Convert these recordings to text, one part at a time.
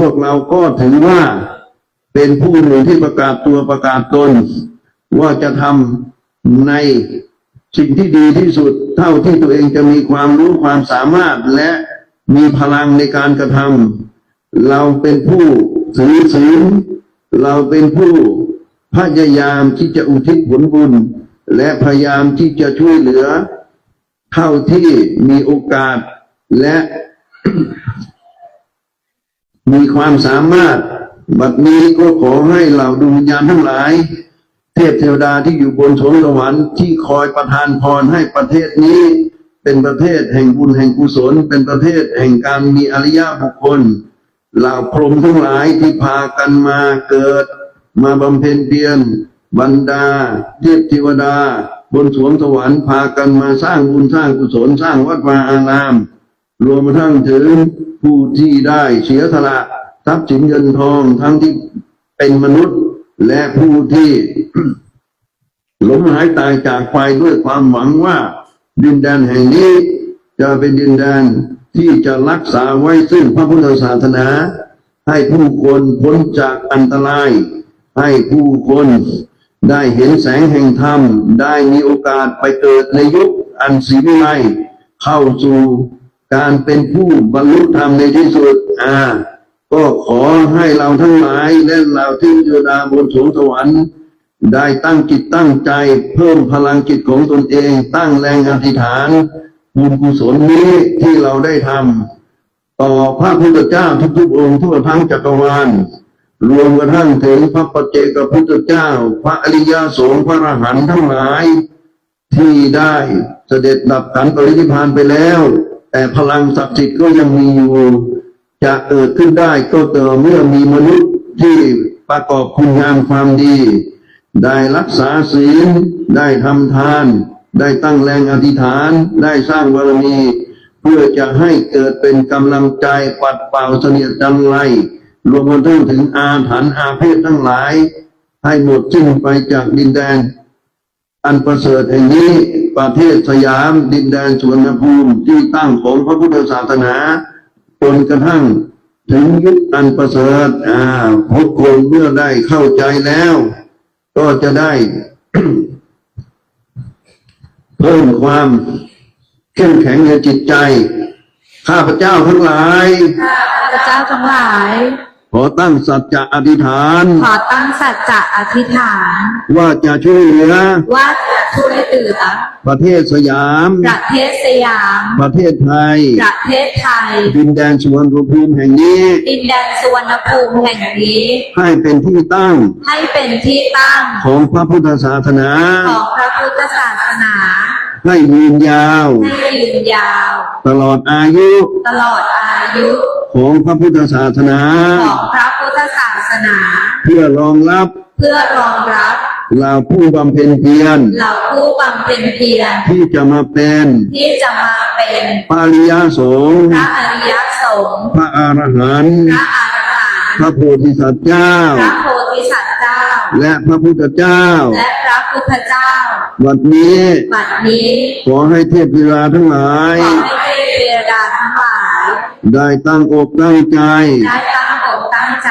พวกเราก็ถือว่าเป็นผู้หนึ่งที่ประกาศตัวประกาศตน ว่าจะทำในสิ่งที่ดีที่สุด เท่าที่ตัวเองจะมีความรู้ความสามารถและมีพลังในการกระทำเราเป็นผู้ถือศีลเราเป็นผู้พยายามที่จะอุทิศผลบุญ และพยายามที่จะช่วยเหลือ เท่าที่มีโอกาสและ มีความสามารถ บัดนี้ก็ขอให้เหล่าดวงวิญญาณทั้งหลาย เทพเทวดาที่อยู่บนสวงสวรรค์ที่คอยประทานพรให้ประเทศนี้ เป็นประเทศแห่งบุญแห่งกุศล เป็นประเทศแห่งการมีอริยบุคคล เหล่าพรหมทั้งหลายที่พากันมาเกิด มาบำเพ็ญเพียรบรรดา เทพเทวดา บนสวงสวรรค์พากันมาสร้างบุญสร้างกุศลสร้างวัดวาอาราม รวมทั้งถึง ผู้ที่ได้เสียสละทรัพย์สินเงินทองทั้งที่เป็นมนุษย์และผู้ที่ล้มหายตายจากไปด้วยความหวังว่า ดินแดนแห่งนี้ จะเป็นดินแดนที่จะรักษาไว้ซึ่งพระพุทธศาสนา ให้ผู้คนพ้นจากอันตราย ให้ผู้คนได้เห็นแสงแห่งธรรม ได้มีโอกาสไปเกิดในยุคอันศรีวิไลเข้าสู่ การเป็นผู้บรรลุธรรมในที่สุด อ่า ก็ขอให้เราทั้งหลายและเราที่เทวดาบนสวงสวรรค์ ได้ตั้งจิตตั้งใจเพิ่มพลังจิตของตนเอง ตั้งแรงอธิษฐานบุญกุศลนี้ที่เราได้ทำต่อพระพุทธเจ้าทุกๆองค์ทั่วทั้งจักรวาลรวมกระทั่งถึงพระปัจเจกพุทธเจ้า พระอริยสงฆ์พระอรหันต์ทั้งหลาย ที่ได้เสด็จดับขันปรินิพานไปแล้ว แต่พลังศักดิ์สิทธิ์ก็ยังมีอยู่จะเกิดขึ้นได้ก็ต่อเมื่อมีมนุษย์ที่ประกอบคุณงามความดี ได้รักษาศีล ได้ทำทาน ได้ตั้งแรงอธิษฐาน ได้สร้างบารมี เพื่อจะให้เกิดเป็นกำลังใจปัดเป่าเสนียดจันไรรวมกันถึงอาถรรพ์อาเพศทั้งหลาย ให้หมดสิ้นไปจากดินแดน อันประเสริฐแห่งนี้ประเทศสยามดินแดนสวนภูมิที่ตั้งของพระพุทธศาสนาจนกระทั่งถึงยุคอันประเสริฐอ่าพวกคนเมื่อได้เข้าใจแล้ว ก็จะได้ เพิ่มความเข้มแข็งในจิตใจ ข้าพเจ้าทั้งหลาย ข้าพเจ้าทั้งหลาย ขอตั้งสัจจะอธิษฐาน ขอตั้งสัจจะอธิษฐาน ว่าจะช่วยเหลือ ว่าจะช่วยเหลือ ประเทศสยาม ประเทศสยาม ประเทศไทย ประเทศไทย ดินแดนสวนภูมิแห่งนี้ ดินแดนสุวรรณภูมิแห่งนี้ ให้เป็นที่ตั้ง ให้เป็นที่ตั้ง ของพระพุทธศาสนา ของพระพุทธศาสนาให้ยืนยาว ให้ยืนยาว ตลอดอายุ ตลอดอายุ ของพระพุทธศาสนา ของพระพุทธศาสนา เพื่อรองรับเพื่อรองรับเหล่าผู้บำเพ็ญเพียรเหล่าผู้บำเพ็ญเพียรที่จะมาเป็นที่จะมาเป็นปาริยสงฆ์พระอริยสงฆ์พระอรหันต์พระอรหันต์พระโพธิสัตว์เจ้าพระโพธิสัตว์เจ้า และพระพุทธเจ้า และพระพุทธเจ้าวันนี้บัดนี้ ขอให้เทพธิราทั้งหลายขอให้เทพเทวดาทั้งหลาย ได้ตั้งอกตั้งใจ ได้ตั้งอกตั้งใจ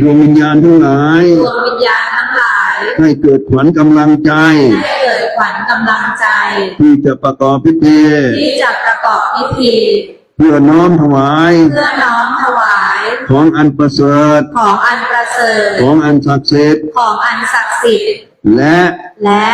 ดวงวิญญาณทั้งหลายดวงวิญญาณทั้งหลาย ให้เกิดขวัญกำลังใจให้เกิดขวัญกำลังใจ ที่จะประกอบพิธี ที่จะประกอบพิธีเพื่อน้อมถวายเพื่อน้อมถวาย ของอันประเสริฐ ของอันประเสริฐ ของอันศักดิ์สิทธิ์ ของอันศักดิ์สิทธิ์ และ และ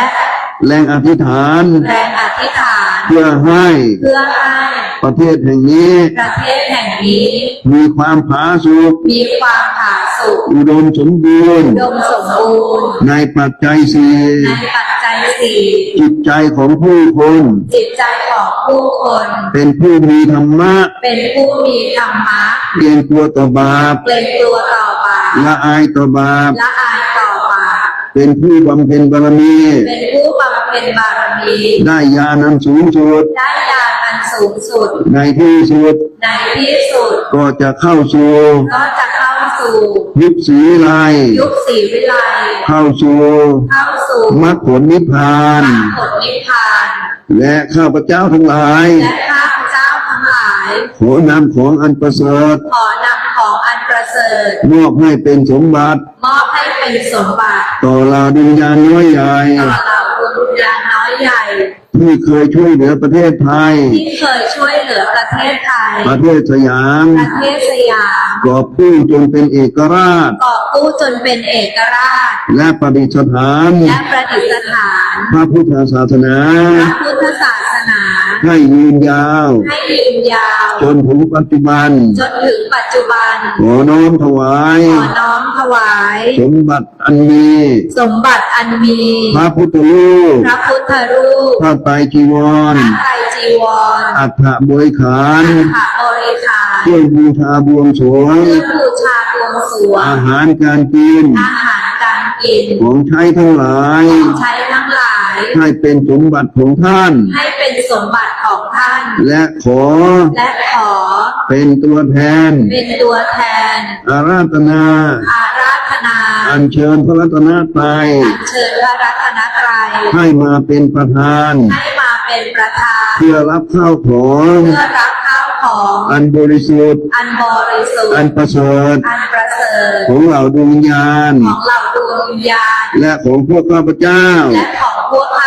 แรงอธิษฐาน แรงอธิษฐาน เพื่อให้เพื่อให้ประเทศแห่งนี้ ประเทศแห่งนี้ มีความผาสุกมีความผาสุกอุดมสมบูรณ์อุดมสมบูรณ์ในปัจจัยสี่ในปัจจัยสี่จิตใจของผู้คน จิตใจของผู้คน เป็นผู้มีธรรมะ เป็นผู้มีธรรมะเกรงกลัวต่อบาปเกรงกลัวต่อบาปละอายต่อบาปละอายต่อบาปเป็นผู้บำเพ็ญบารมีเป็นผู้บำ เพ็ญบารมีได้ญาณอันสูงสุดได้ญาณอันสูงสุด ในที่สุด ในที่สุด ก็จะเข้าสู่ก็จะเข้าสู่ยุคสีวิไลยุคศรีวิไลเข้าสู่เข้าสู่มรรคผลนิพพานมรรคผลนิพพาน และข้าพเจ้าทั้งหลายและข้าพเจ้าทั้งหลายขอนำของอันประเสริฐขอนำของอันประเสริฐมอบให้เป็นสมบัติมอบให้เป็นสมบัติต่อเราดวงวิญญาณน้อยใหญ่ต่อเหล่า ดวงวิญญางน้อยใหญ่ ที่เคยช่วยเหลือประเทศไทย ที่เคยช่วยเหลือประเทศไทย ประเทศสยาม ประเทศสยามกอบกู้จนเป็นเอกราช กอบกู้จนเป็นเอกราช และประดิษฐาน และประดิษฐาน พระพุทธศาสนา พระพุทธศาสนา ให้ยืนยาว ให้ยืนยาว จนถึงปัจจุบัน จนถึงปัจจุบัน ขอน้อมถวาย ขอน้อมถวาย สมบัติอันมี สมบัติอันมี พระพุทธรูป พระพุทธรูปพระไตรจีวรพระไตรจีวร อัฐบริขารพระบริขารเครื่องบูชาบวงสรวงเครื่องบูชาบวงสรวง อาหารการกิน อาหารการกิน ของใช้ทั้งหลาย ของใช้ทั้งหลาย ให้เป็นสมบัติของท่านให้ เป็นสมบัติของท่าน และขอ และขอ เป็นตัวแทน เป็นตัวแทน อาราธนา อาราธนา อัญเชิญพระรัตนตรัยอัญเชิญพระรัตนตรัยให้มาเป็นประธาน ให้มาเป็นประธาน เพื่อรับข้าวของเพื่อรับข้าวของอันบริสุทธิ์ อันบริสุทอันธิ์ประเสริฐ อันประเสริฐ ของเหล่าดวงวิญญาณ ของเหล่าดวงวิญญาณ และของพวกข้าพเจ้า และของพวกข้า